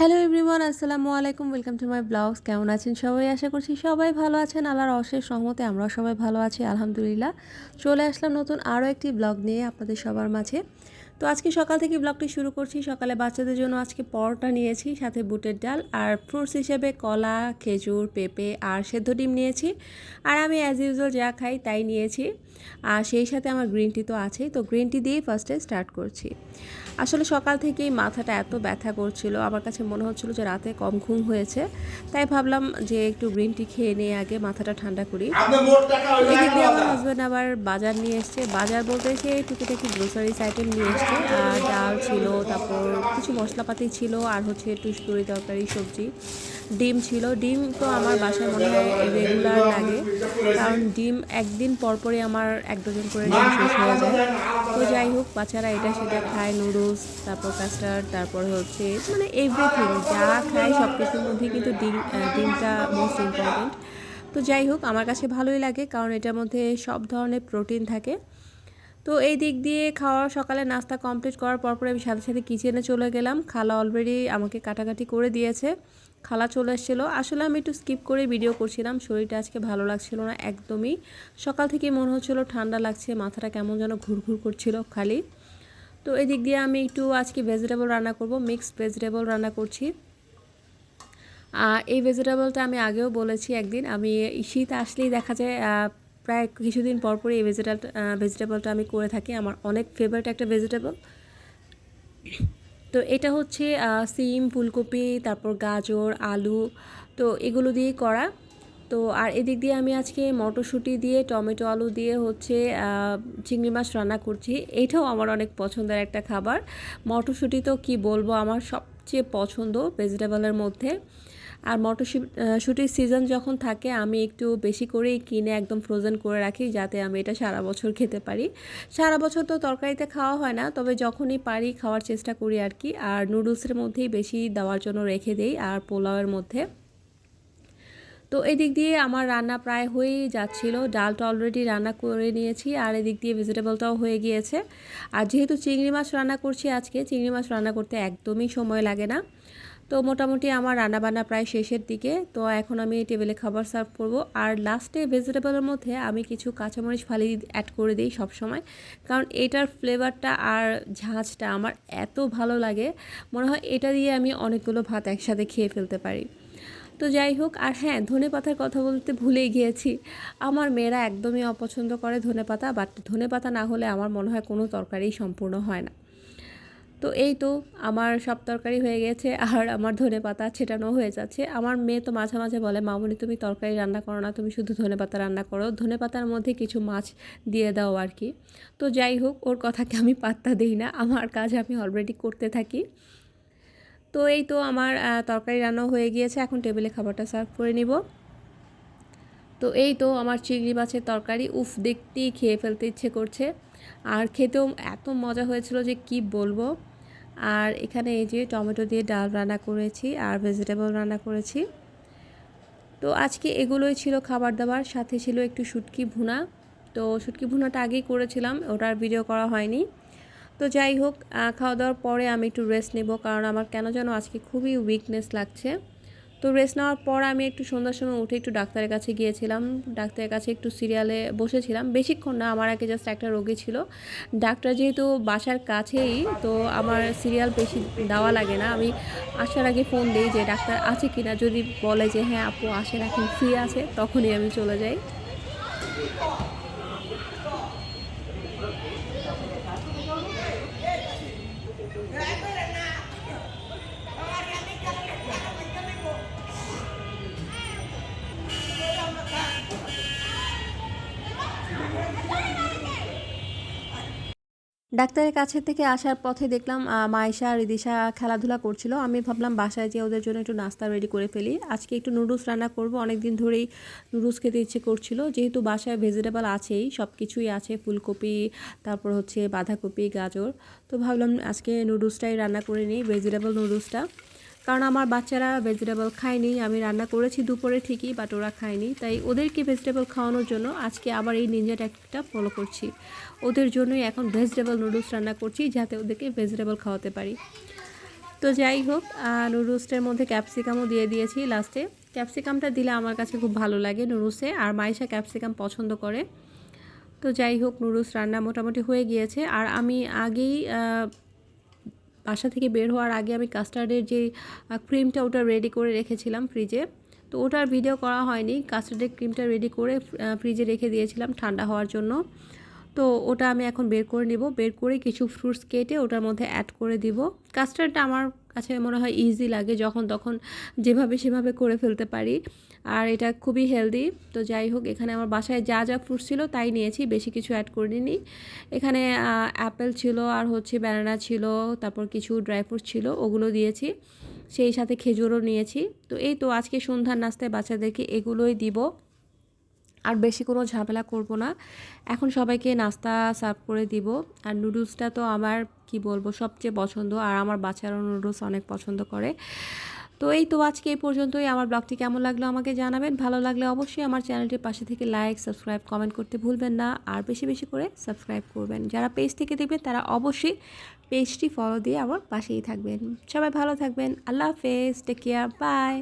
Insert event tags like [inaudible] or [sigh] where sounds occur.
Hello everyone আসসালামু আলাইকুম welcome to my blogs কেমন আছেন সবাই? আশা করছি সবাই ভালো আছেন। আল্লাহর অশেষ সহমতে আমরাও সবাই ভালো আছি, আলহামদুলিল্লাহ। চলে আসলাম নতুন আরও একটি ব্লগ নিয়ে আপনাদের সবার মাঝে। তো আজকে সকাল থেকে ব্লগটি শুরু করছি। সকালে বাচ্চাদের জন্য আজকে পরোটা নিয়েছি সাথে বুটের ডাল আর ফ্রুটস হিসেবে কলা খেজুর পেঁপে আর সেদ্ধ ডিম নিয়েছি। আর আমি অ্যাজ ইউজুয়াল যা খাই তাই নিয়েছি। আর সেই সাথে আমার গ্রিন টি তো আছেই তো গ্রিন টি দিয়েই ফার্স্টে স্টার্ট করছি। আসলে সকাল থেকেই মাথাটা এত ব্যথা করছিল আমার কাছে মনে হচ্ছিল যে রাতে কম ঘুম হয়েছে। তাই ভাবলাম যে একটু গ্রিন টি খেয়ে নিয়ে আগে মাথাটা ঠান্ডা করি। এদিকে আমার হাজব্যান্ড আবার বাজার নিয়ে এসছে। বাজার বলতে সে টুকিটাকি গ্রোসারিস আইটেম নিয়ে এসছে। ডাল ছিল, তারপর কিছু মশলাপাতি ছিল, আর হচ্ছে তরি তরকারি, সবজি। ডিম ছিল। ডিম তো আমার বাসায় মনে হয় রেগুলার লাগে, কারণ ডিম একদিন পরপরই আমার এক ডজন করে ডিম শেষ হয়ে যায়। তো যাই হোক, বাচ্চারা এটা সেটা খায় নুডলস তারপর কাস্টার্ড তারপর হচ্ছে মানে এভরিথিং যা খায় সব কিছুর মধ্যে কিন্তু ডিম ডিমটা মোস্ট ইম্পর্টেন্ট তো যাই হোক, আমার কাছে ভালোই লাগে, কারণ এটার মধ্যে সব ধরনের প্রোটিন থাকে। তো এই দিক দিয়ে খাওয়া, সকালে নাস্তা কমপ্লিট করার পর পরে আমি সাথে সাথে কিচেনে চলে গেলাম। খালা অলরেডি আমাকে কাটাকাটি করে দিয়েছে। খালা চলে এসেছিল। আসলে আমি একটু স্কিপ করে ভিডিও করছিলাম। শরীরটা আজকে ভালো লাগছিল না একদমই। সকাল থেকে মনে হচ্ছিল ঠান্ডা লাগছে, মাথাটা কেমন যেন ঘুরঘুর করছিল খালি। তো এই দিক দিয়ে আমি একটু আজকে ভেজিটেবল রান্না করব মিক্সড ভেজিটেবল রান্না করছি। এই ভেজিটেবলটা আমি আগেও বলেছি একদিন। আমি শীত আসলেই দেখা যায় প্রায় কিছুদিন পর পরই এই ভেজিটেবল ভেজিটেবলটা আমি করে থাকি। আমার অনেক ফেভারিট একটা ভেজিটেবল তো এটা হচ্ছে সিম, ফুলকপি, তারপর গাজর, আলু, তো এগুলো দিয়েই করা। তো আর এদিক দিয়ে আমি আজকে মটরশুঁটি দিয়ে, টমেটো আলু দিয়ে হচ্ছে চিংড়ি মাছ রান্না করছি। এটাও আমার অনেক পছন্দের একটা খাবার। মটরশুঁটি তো কি বলব, আমার সবচেয়ে পছন্দ ভেজিটেবলের মধ্যে। আর মটরশুঁটির সিজন যখন থাকে, আমি একটু বেশি করেই কিনে একদম ফ্রোজেন করে রাখি, যাতে আমি এটা সারা বছর খেতে পারি। সারা বছর তো তরকারিতে খাওয়া হয় না, তবে যখনই পারি খাওয়ার চেষ্টা করি আর কি। আর নুডলসের মধ্যেই বেশি দেওয়ার জন্য রেখে দেই, আর পোলাওয়ের মধ্যে। তো এদিক দিয়ে আমার রান্না প্রায় হয়েই যাচ্ছিল, ডালটা অলরেডি রান্না করে নিয়েছি, আর এদিক দিয়ে ভেজিটেবলটাও হয়ে গিয়েছে। আর যেহেতু চিংড়ি মাছ রান্না করছি আজকে, চিংড়ি মাছ রান্না করতে একদমই সময় লাগে না। তো মোটামুটি আমার রান্নাবান্না প্রায় শেষের দিকে। তো এখন আমি টেবিলে খাবার সার্ভ করব। আর লাস্টে ভেজিটেবলের মধ্যে আমি কিছু কাঁচামরিচ ফালি অ্যাড করে দিই সবসময়। কারণ এটার ফ্লেভারটা আর ঝাঁঝটা আমার এত ভালো লাগে, মনে হয় এটা দিয়ে আমি অনেকগুলো ভাত একসাথে খেয়ে ফেলতে পারি। তো যাই হোক, আর হ্যাঁ ধনে পাতার কথা বলতে ভুলেই গিয়েছি। আমার মেয়েরা একদমই অপছন্দ করে ধনে পাতা বাট ধনে পাতা না হলে আমার মনে হয় কোনো তরকারিই সম্পূর্ণ হয় না। তো এই তো আমার সব তরকারি হয়ে গেছে [laughs] আর আমার ধনে পাতা ছেটানো হয়ে যাচ্ছে। আমার মেয়ে তো মাঝে মাঝে বলে, মামুনি, তুমি তরকারি রান্না করো না, তুমি শুধু ধনে পাতা রান্না করো। ধনে পাতার মধ্যে কিছু মাছ দিয়ে দাও আর কি। তো যাই হোক, ওর কথাকে আমি পাত্তা দিই না, আমার কাজ আমি অলরেডি করতে থাকি। তো এই তো আমার তরকারি রান্না হয়ে গিয়েছে, এখন টেবিলে খাবারটা সার্ভ করে নিব। তো এই তো আমার চিংড়ি মাছের তরকারি, উফ, দেখতেই খেয়ে ফেলতে ইচ্ছে করছে। আর খেতেও এত মজা হয়েছিল যে কি বলব। আর এখানে এই যে টমেটো দিয়ে ডাল রান্না করেছি আর ভেজিটেবল রান্না করেছি। তো আজকে এগুলোই ছিল খাবার দাবার, সাথে ছিল একটু শুটকি ভুনা। তো শুটকি ভুনাটা আগেই করেছিলাম ওটার ভিডিও করা হয়নি। তো যাই হোক খাওয়া দাওয়ার পরে আমি একটু রেস্ট নেব, কারণ আমার কেন যেন আজকে খুবই উইকনেস লাগছে। তো রেস্ট নেওয়ার পর আমি একটু সন্ধ্যার সময় উঠে একটু ডাক্তারের কাছে গিয়েছিলাম। ডাক্তারের কাছে একটু সিরিয়ালে বসেছিলাম। বেশিক্ষণ না, আমার আগে জাস্ট একটা রোগী ছিল। ডাক্তার যেহেতু বাসার কাছেই, তো আমার সিরিয়াল বেশি দেওয়া লাগে না। আমি আসার আগে ফোন দিই যে, ডাক্তার আছে কি না যদি বলে যে হ্যাঁ আপু আসেন, এখন ফ্রি আছে, তখনই আমি চলে যাই। ডাক্তারের কাছে থেকে আসার পথে দেখলাম মায়েশা আর রিদিশা খেলাধুলা করছিল। আমি ভাবলাম বাসায় যেয়ে ওদের জন্য একটু নাস্তা রেডি করে ফেলি। আজকে একটু নুডলস রান্না করব। অনেক দিন ধরেই নুডলস খেতে ইচ্ছে করছিল। যেহেতু বাসায় ভেজিটেবল আছেই সব কিছুই আছে, ফুলকপি, তারপর হচ্ছে বাঁধাকপি, গাজর। তো ভাবলাম আজকে নুডলসটাই রান্না করে নিই ভেজিটেবল নুডলসটা কারণ আমার বাচ্চারা ভেজিটেবল খায়নি, আমি রান্না করেছি দুপুরে ঠিকই বাট ওরা খায়নি। তাই ওদেরকে ভেজিটেবল খাওয়ানোর জন্য আজকে আবার এই নিনজা ট্যাকটিকটা ফলো করছি। ওদের জন্যই এখন ভেজিটেবল নুডলস রান্না করছি, যাতে ওদেরকে ভেজিটেবল খাওয়াতে পারি। তো যাই হোক নুডলসটার মধ্যে ক্যাপসিকামও দিয়ে দিয়েছি লাস্টে ক্যাপসিকামটা দিলে আমার কাছে খুব ভালো লাগে নুডলসে আর মাইশা ক্যাপসিকাম পছন্দ করে। তো যাই হোক নুডলস রান্না মোটামুটি হয়ে গিয়েছে। আর আমি আগেই বাসা থেকে বের হওয়ার আগে আমি কাস্টার্ডের যে ক্রিমটা ওটা রেডি করে রেখেছিলাম ফ্রিজে তো ওটার ভিডিও করা হয়নি। কাস্টার্ডের ক্রিমটা রেডি করে ফ্রিজে রেখে দিয়েছিলাম ঠান্ডা হওয়ার জন্য। তো ওটা আমি এখন বের করে নিব। বের করে কিছু ফ্রুটস কেটে ওটার মধ্যে অ্যাড করে দিব। কাস্টার্ডটা আমার কাছে মনে হয় ইজি লাগে যখন তখন যেভাবে সেভাবে করে ফেলতে পারি। আর এটা খুবই হেলদি তো যাই হোক, এখানে আমার বাসায় যা যা ফ্রুটস ছিল তাই নিয়েছি, বেশি কিছু অ্যাড করিনি। এখানে অ্যাপেল ছিল আর হচ্ছে ব্যানানা ছিল, তারপর কিছু ড্রাই ফ্রুট ছিল, ওগুলো দিয়েছি। সেই সাথে খেজুরও নিয়েছি। তো এই তো আজকে সন্ধ্যার নাস্তায় বাচ্চাদেরকে এগুলোই দিব। আর বেশি কোনো ঝামেলা করব না। এখন সবাইকে নাস্তা সার্ভ করে দিব। আর নুডলসটা তো আমার, কি বলব, সবচেয়ে পছন্দ। আর আমার বাচ্চারাও নুডলস অনেক পছন্দ করে। তো এই তো আজকে এই পর্যন্তই। আমার ব্লগটি কেমন লাগল আমাকে জানাবেন। ভালো লাগলে অবশ্যই আমার চ্যানেলটির পাশে থেকে লাইক সাবস্ক্রাইব কমেন্ট করতে ভুলবেন না। আর বেশি বেশি করে সাবস্ক্রাইব করবেন। যারা পেজ থেকে দেখবেন, তারা অবশ্যই পেজটি ফলো দিয়ে আমার পাশেই থাকবেন। সবাই ভালো থাকবেন। আল্লাহ হাফেজ। Take care bye